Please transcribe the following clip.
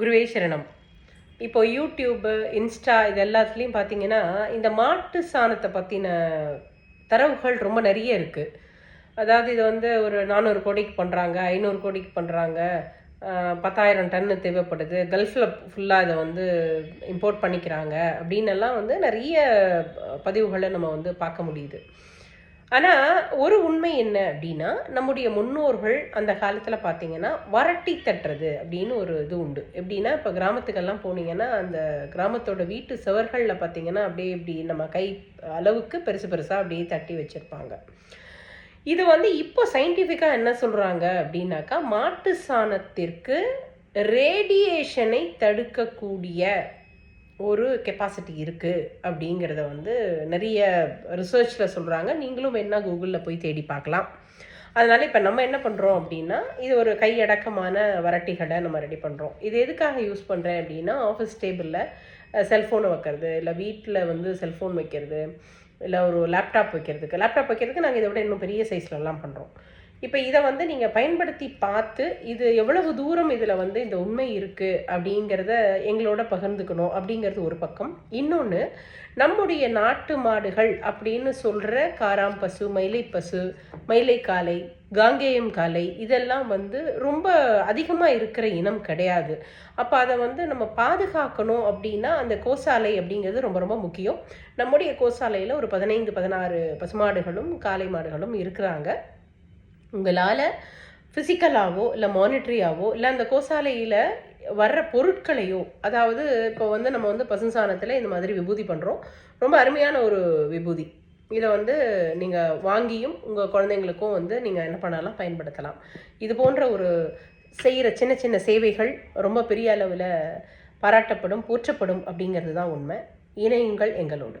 குருவே சரணம். இப்போ யூடியூப்பு இன்ஸ்டா இது எல்லாத்துலேயும் பார்த்தீங்கன்னா இந்த மாட்டு சாணத்தை பற்றின தரவுகள் ரொம்ப நிறைய இருக்குது அதாவது இது வந்து ஒரு நானூறு கோடிக்கு பண்ணுறாங்க ஐநூறு கோடிக்கு பண்ணுறாங்க பத்தாயிரம் டன்னு தேவைப்படுது கல்ஃபில் ஃபுல்லாக இதை வந்து இம்போர்ட் பண்ணிக்கிறாங்க அப்படின்னு எல்லாம் வந்து நிறைய பதிவுகளை நம்ம வந்து பார்க்க முடியுது. ஆனால் ஒரு உண்மை என்ன அப்படின்னா நம்முடைய முன்னோர்கள் அந்த காலத்தில் பார்த்தீங்கன்னா வரட்டி தட்டுறது அப்படின்னு ஒரு இது உண்டு. எப்படின்னா இப்போ கிராமத்துக்கெல்லாம் போனீங்கன்னா அந்த கிராமத்தோட வீட்டு சுவர்களில் பார்த்தீங்கன்னா அப்படியே இப்படி நம்ம கை அளவுக்கு பெருசு பெருசாக அப்படியே தட்டி வச்சுருப்பாங்க. இது வந்து இப்போ சயின்டிஃபிக்காக என்ன சொல்கிறாங்க அப்படின்னாக்கா மாட்டு சாணத்திற்கு ரேடியேஷனை தடுக்கக்கூடிய ஒரு கெப்பாசிட்டி இருக்குது அப்படிங்கிறத வந்து நிறைய ரிசர்ச்சில் சொல்கிறாங்க நீங்களும் வேணால் கூகுளில் போய் தேடி பார்க்கலாம். அதனால் இப்போ நம்ம என்ன பண்ணுறோம் அப்படின்னா இது ஒரு கையடக்கமான வரட்டிகளை நம்ம ரெடி பண்ணுறோம் இது எதுக்காக யூஸ் பண்ணுறேன் அப்படின்னா ஆஃபீஸ் டேபிளில் செல்ஃபோனை வைக்கிறது இல்லை வீட்டில் வந்து செல்ஃபோன் வைக்கிறது இல்லை ஒரு லேப்டாப் வைக்கிறதுக்கு. லேப்டாப் வைக்கிறதுக்கு நாங்கள் இதை விட இன்னும் பெரிய சைஸ்லலாம் பண்ணுறோம் இப்போ இதை வந்து நீங்கள் பயன்படுத்தி பார்த்து இது எவ்வளவு தூரம் இதில் வந்து இந்த உண்மை இருக்குது அப்படிங்கிறத எங்களோட பகிர்ந்துக்கணும் அப்படிங்கிறது ஒரு பக்கம். இன்னொன்று நம்முடைய நாட்டு மாடுகள் அப்படின்னு சொல்கிற காராம் பசு மயிலை பசு மயிலை காலை காங்கேயம் காலை இதெல்லாம் வந்து ரொம்ப அதிகமாக இருக்கிற இனம் கிடையாது. அப்போ அதை வந்து நம்ம பாதுகாக்கணும் அப்படின்னா அந்த கோசாலை அப்படிங்கிறது ரொம்ப ரொம்ப முக்கியம். நம்முடைய கோசாலையில் ஒரு பதினைந்து பதினாறு பசுமாடுகளும் காளை மாடுகளும் இருக்கிறாங்க. உங்களால் ஃபிசிக்கலாகவோ இல்லை மானிட்ரியாவோ இல்லை அந்த கோசாலையில் வர்ற பொருட்களையோ அதாவது இப்போ வந்து நம்ம வந்து பசுசாணத்தில் இந்த மாதிரி விபூதி பண்ணுறோம் ரொம்ப அருமையான ஒரு விபூதி. இதை வந்து நீங்கள் வாங்கியும் உங்கள் குழந்தைங்களுக்கும் வந்து நீங்கள் என்ன பண்ணலாம் பயன்படுத்தலாம். இது போன்ற ஒரு செய்கிற சின்ன சின்ன சேவைகள் ரொம்ப பெரிய அளவில் பாராட்டப்படும் போற்றப்படும் அப்படிங்கிறது தான் உண்மை. இணையுங்கள் எங்களோடு.